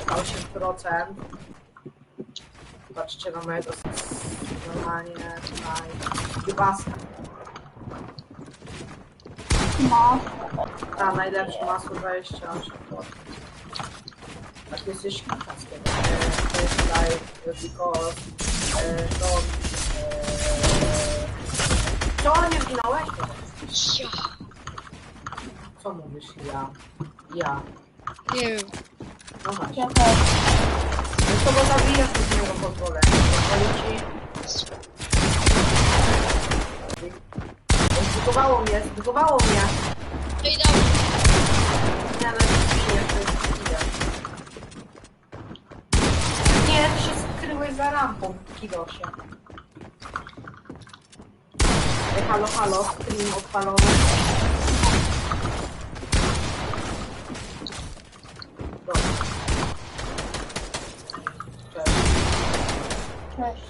28%. Patrzcie na mojego normalnie tutaj. Chybaska. No. Ta najlepszy masło 28%. Tak jest jeśli kaskiego. To jest tutaj because e, to e, Co nie zginąłeś? Ja. Co mówisz ja? Ja. Nie wiem. No właśnie. Ja też. No to go zabijasz bez niego pozwolenia. Pozwolę ci. Zbugowało mnie, zbugowało mnie. Ej, dobra. Nie, ale nie, to jest chwilę. Nie, ty się skryłeś za rampą, kidosie. Ej, halo, halo, stream odpalony.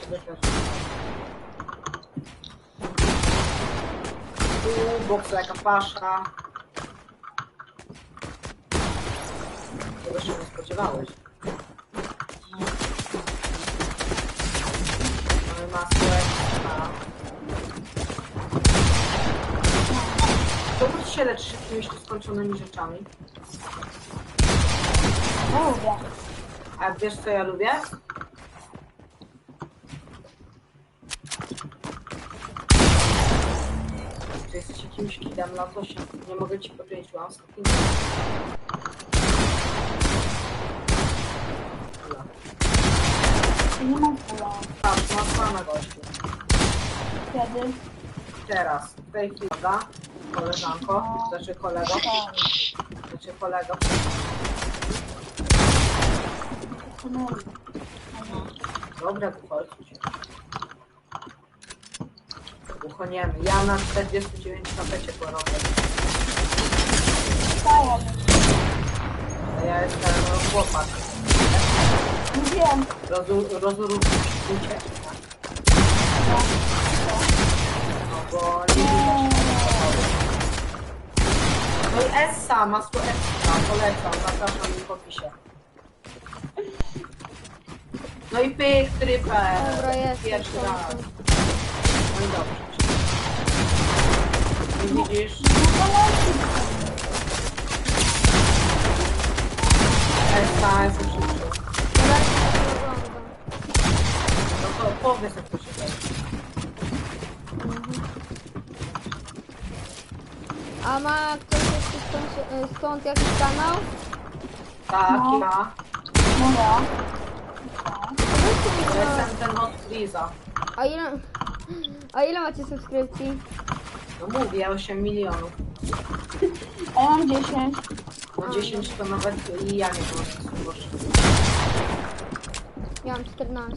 Tu, boks jaka pasza. Tego się nie spodziewałeś. Mamy ekstra. Czemu ty się leczysz jakimiś skończonymi rzeczami? Lubię. A wiesz co ja lubię? Jakimś kidem na to się nie mogę ci powiedzieć łask. Nie mam pula. Patrz, masz pana gościu. Kiedy? Teraz, w tej chwili, prawda? Koleżanko, znaczy kolego, Tak. znaczy kolego. Dobra, wychodźcie. Uchoniemy. Ja na 49 na pecie porobię. Staję. A ja jestem chłopak. Nie wiem. Rozu, rozurów. No bo nie widać. No i Essa, masło Essa, polecam, zapraszam mi w opisie. No i pyk, trypę. Dobra, jest. Pierwszy raz. No i dobrze. Widzisz? Essa, jest oglądam. No to powiedz jak to się dzieje. A ma ktoś jeszcze stąd, stąd jakiś kanał? Tak, No. ja. No ja. Weźcie mi Ja. Jestem ten od Freeza. A ile... A ile macie subskrypcji? No mówię, 8 milionów. A ja mam 10. No 10 to nawet i ja nie mam słuchować. Ja mam 14.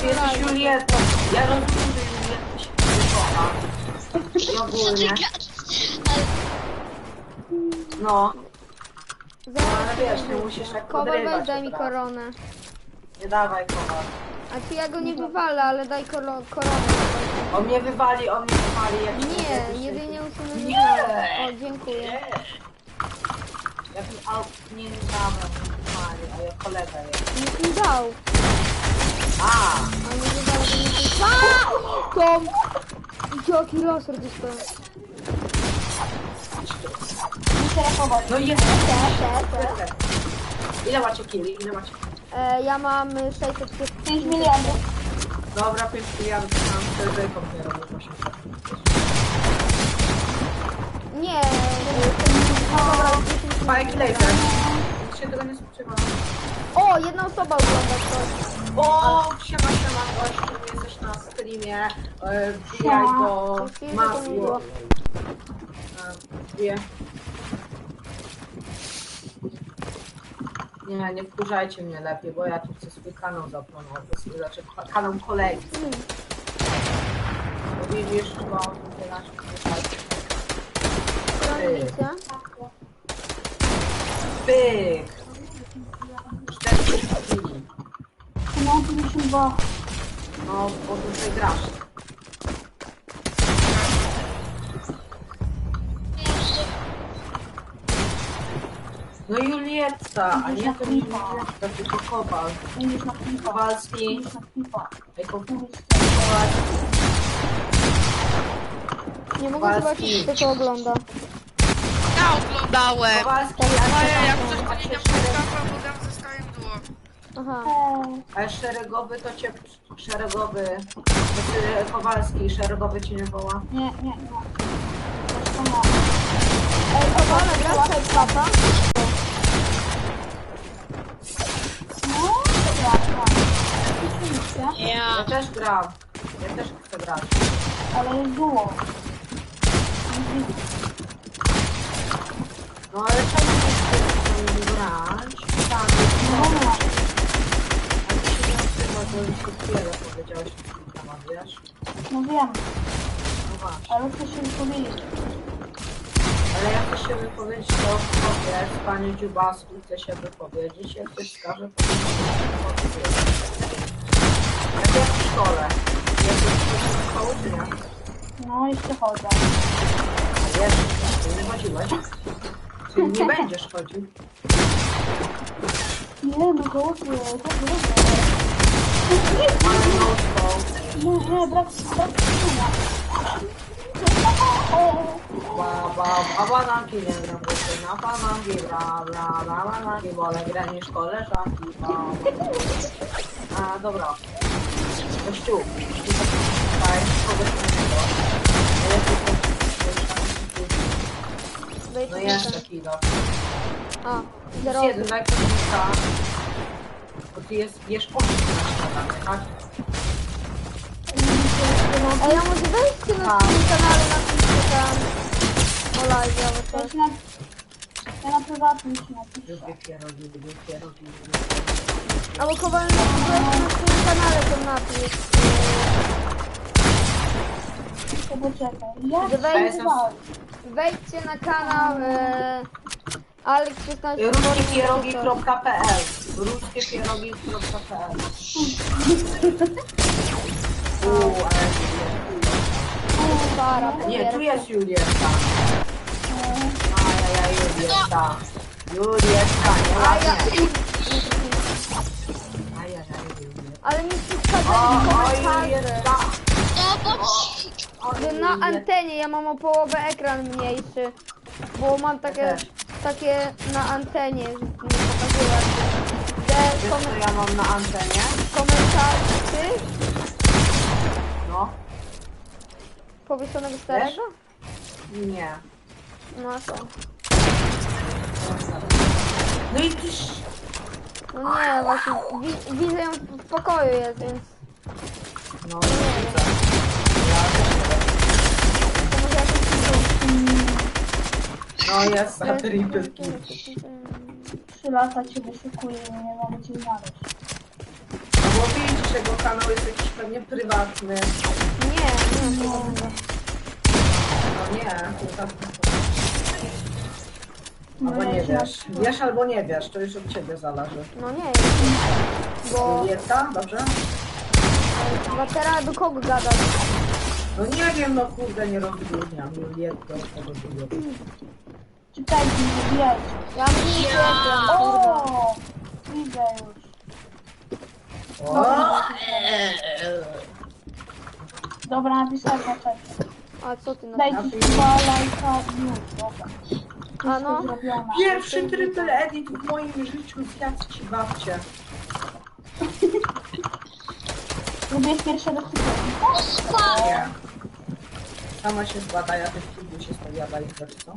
Ty jesteś. Julietą. Ja rozumiem, że Julieta się nie kocha. I ogólnie. No, ale wiesz, nie musisz tak Kowal podrywać weź daj mi razu. koronę. Nie dawaj kowal. A ty ja go nie wywalę, ale daj koronę. On mnie wywali, on mnie wywali. Jak się Nie, jakiś- jedynie usunę Nie. O, dziękuję. Nie. Ja bym aut nie dałem wywali, a ja kolega jest. Nic mi dał. A, A nie wywalę, bo nie tylko... Tom! Jaki laser dostałem. Muszę rapować. no jest. Te, te, te. Ile macie kili? Ile macie? E, ja mam 600 5 miliardów. Dobra, 5 miliardów mam wtedy nie robię 800. Nie, dobra, 10 Spike laser. Nic się tego nie spodziewałam. O, jedna osoba ogląda coś. O, siema, siema, gościu, jesteś na streamie. E, Wbijaj do masło. E, Wbijaj. Nie, nie wkurzajcie mnie lepiej, bo ja tu chcę swój kanał zaplanować, znaczy ka- kanał kolegi. Bo widzisz, bo on tutaj nasz Stronnicy. Pyk! 40 chwili. No, 52. No, bo tutaj grasz. No Julietta, a nie to nie Julietta, tylko Kowal. Na. Kowalski. Mówisz na klipa. Ej, Ko- Mówisz Kowalski. Nie mogę Walski. zobaczyć, kto to ogląda. Ja oglądałem. Kowalski, Ale jak coś a to nie wiem, szereg- bo tam zostałem duo. Aha. A szeregowy to cię... Szeregowy... Znaczy Kowalski, szeregowy cię nie woła. nie, nie, nie. Ej, Kowale, grasz przed papa? No, dobra, dobra. Ja Ja. też gram. Ja też chcę grać. ale jest duo. No ale czemu nie chcesz grać? Tak, No jest dobra. A ty się nie odzywasz, bo już przed chwilę powiedziałeś na ten temat, wiesz? No wiem, No właśnie. ale chcę się wypowiedzieć. Ale jak chcesz się wypowiedzieć, to powiedz, panie Dziubasku, chce się wypowiedzieć, jak ktoś skaże, to się wypowiedzieć. Jak jak w szkole. Jak jesteś w szkole, czy nie? No, jeszcze chodzę. A ty nie chodziłeś? Czyli nie będziesz chodził. Nie, no chłopie, tak robię. Ale no to... Nie, nie, brak, brak czynienia. Ba, ba, ba, bananki, nie gram na bananki, bla, bla, bla, bananki, wolę granie z koleżanki, ba, ba. A, dobra. Kościół, kogoś innego. No na. A, Jest zero. jeden, daj komunika. Bo ty jest, jesz oczy na śniadanie, tak? Ej, a może wejdźcie na Tak. tym kanale, napiszcie tam o live albo Ja coś. się na, ja na prywatnym się napiszę. Lubię pierogi, lubię pierogi. Albo Kowal na, na swoim kanale to napisz. To poczekaj. Ja Że się wejdź- nazywałem. Wejdźcie na kanał e, Alex16. Ruskiepierogi.pl Ruskiepierogi.pl Uuu, ale Para, Nie, tu jest Julieta. Ajajaj, Julieta. Julieta, nie A ja... ładnie. Ajajaj, Julieta. Ale mi przeszkadzają o, komentarze. Julieta. No bo O, Że na antenie ja mam o połowę ekran mniejszy. Bo mam takie, też. takie na antenie, nie. Że Wiesz, kom co ja mam na antenie? komentarze No, powieszonego starego? nie. No co? No i tyś... No nie, właśnie wi widzę ją w pokoju jest, więc No, widzę. Ja też to może jakoś No jest na triple kill. Trzy lata cię wyszukuję i nie mogę cię znaleźć. No bo widzisz, jego kanał jest jakiś pewnie prywatny. Nie, nie tego. No nie, to tak. No Albo nie wiesz. Wiesz albo nie wiesz, to już od ciebie zależy. No nie jest. Bo Julieta, dobrze? chyba teraz do kogo gadać? No nie wiem, no kurde, nie rozróżniam. Julietę od tego Julietę. Czytajcie, nie wbijajcie. Ja nie wiem. O! Widzę już. O! Dobra, napisałem na czacie. A co ty na Dajcie chyba lajka już, dobra. A no. Wszystko zrobione. Pierwszy triple edit w moim życiu zjadł ci babcię. Lubię pierwsze do Nie. Sama się zbada, ja też filmu się spowiada i też co?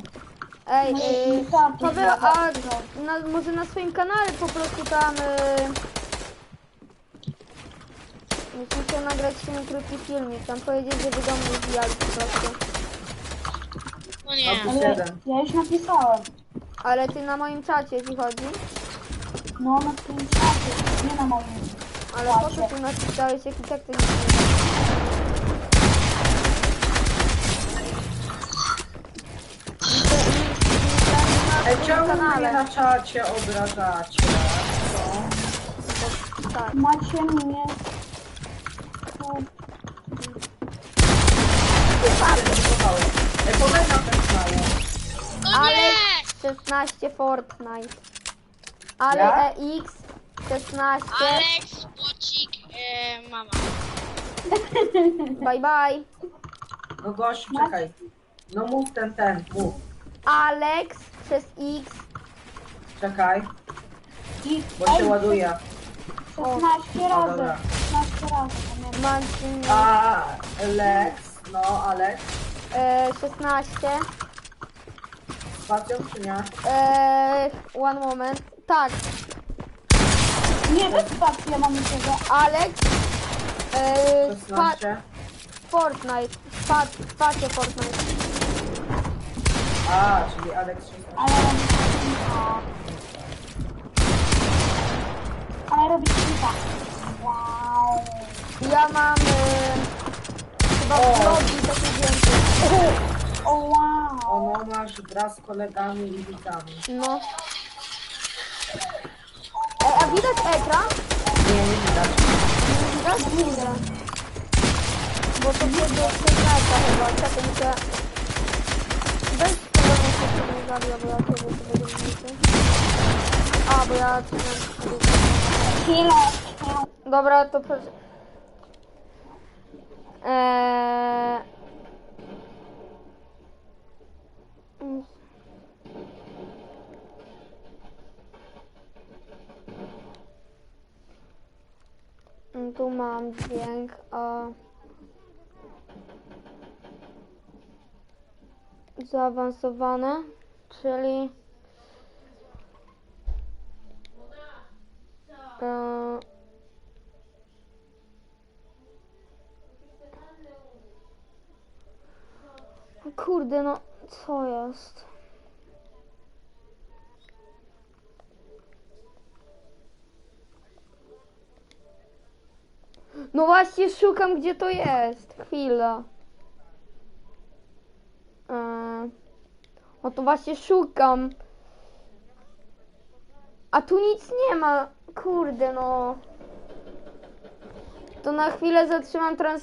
Ej, No, yy, tak, Paweł, tak, a na, może na swoim kanale po prostu tam... Yy, musicie nagrać ten krótki filmik, tam powiedzieć, żeby do mnie wbijali po prostu. Nie. Ale jeden. ja już napisałem. Ale ty na moim czacie ci chodzi? No na tym czacie, nie na moim. Ale po co ty napisałeś, jak i tak nie Ej, czemu mnie na czacie obrażacie? Co? Tak. Macie mnie. Tu. Ej, na ten kanał. No Ale nie! 16 Fortnite. Ale Ja? EX 16. Alex, Bocik, e, mama. Bye bye. No gość, czekaj. No mów ten, ten, mów. Alex przez X. Czekaj, bo się ej, ładuje. 16 No razy. dobra. 16 razy, pamiętam. Marcin. A, Lex, no Alex, E, 16. spacją czy nie? E, one moment. Tak, Nie, bez spacji ja mam ciebie. Alex. E, spa, 16. Fortnite. Spa, spacie Fortnite. A, czyli Alex 16. Ale robisz klipa. Ale robisz klipa. Wow. Ja mam e, chyba więcej. O wow. Ono masz wraz z kolegami i widzami. No. E, a widać ekran? Nie, nie widać. Nie widać? Kurde. Bo to biegło z Fortnite'a chyba. Czekaj, muszę... Weź tego muszę nie zabiła, bo ja ciebie sobie rozliczę. A, bo ja... Chwilę. Dobra, to proszę. Eee... Tu mam dźwięk, a... Zaawansowane, czyli... Eee... Kurde, no co jest? No właśnie szukam gdzie to jest. Chwila. Eee, to właśnie szukam. A tu nic nie ma. Kurde no. To na chwilę zatrzymam trans